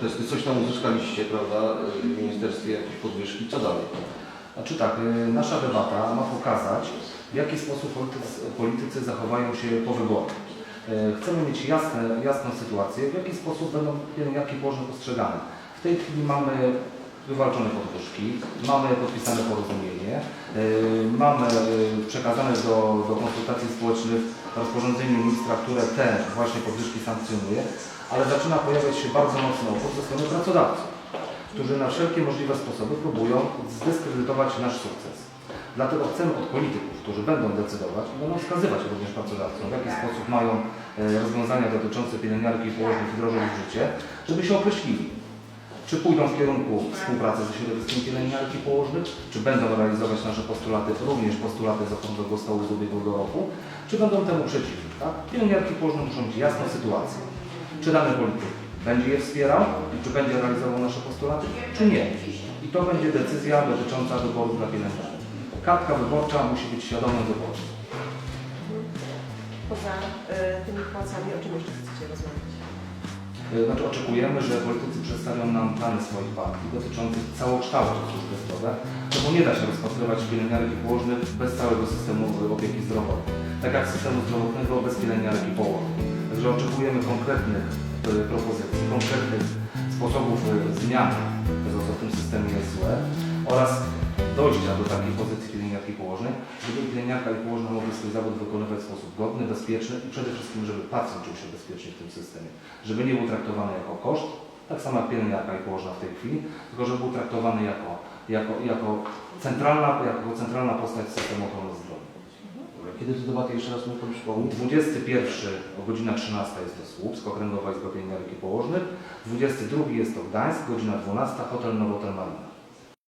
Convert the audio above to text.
testy, coś tam uzyskaliście, prawda, w ministerstwie, jakieś podwyżki, co dalej? Znaczy tak, y, nasza debata ma pokazać, w jaki sposób politycy, zachowają się po wyborach. Y, Chcemy mieć jasne, jasną sytuację, w jaki sposób będą pielęgniarki położne postrzegane. W tej chwili mamy wywalczone podwyżki, mamy podpisane porozumienie, y, mamy y, przekazane do, do konsultacji społecznych rozporządzenie ministra, które te właśnie podwyżki sankcjonuje, ale zaczyna pojawiać się bardzo mocno opór ze strony pracodawców którzy na wszelkie możliwe sposoby próbują zdyskredytować nasz sukces. Dlatego chcemy od polityków, którzy będą decydować i będą wskazywać również pracodawcom, w jaki sposób mają e, rozwiązania dotyczące pielęgniarki i położnych wdrożyć w życie, żeby się określili. Czy pójdą w kierunku współpracy ze środowiskiem pielęgniarki położnych, czy będą realizować nasze postulaty, również postulaty z okrągłego stołu z ubiegłego roku, czy będą temu przeciwni. Tak? Pielęgniarki położne muszą mieć jasną sytuację. Czy dany polityk będzie je wspierał i czy będzie realizował nasze postulaty, czy nie. I to będzie decyzja dotycząca wyboru dla pielęgniarki. Kartka wyborcza musi być świadomym wyborcą. Poza y, tymi płacami, o czym jeszcze chcecie rozmawiać? Yy, Znaczy oczekujemy, że politycy przedstawią nam plany swoich partii dotyczących całokształtu służby zdrowia, bo nie da się rozpatrywać pielęgniarek i położnych bez całego systemu opieki zdrowotnej. Tak jak systemu zdrowotnego bez pielęgniarek i położnych. Także oczekujemy konkretnych yy, propozycji, konkretnych sposobów yy, zmian co w tym systemie jest złe oraz dojścia do takiej pozycji pielęgniarki i położnej, żeby pielęgniarka i położna mogły swój zawód wykonywać w sposób godny, bezpieczny i przede wszystkim, żeby pacjent czuł się bezpiecznie w tym systemie. Żeby nie był traktowany jako koszt, tak samo jak pielęgniarka i położna w tej chwili, tylko żeby był traktowany jako, jako, jako, centralna, jako centralna postać systemu ochrony zdrowia. Kiedy te debaty jeszcze raz mi pan przypomni? 21 o godzina 13 jest to Słupsk, Okręgowa Izba Pielęgniarek i Położnych, 22 jest to Gdańsk, godzina 12, hotel Nowotel Marina.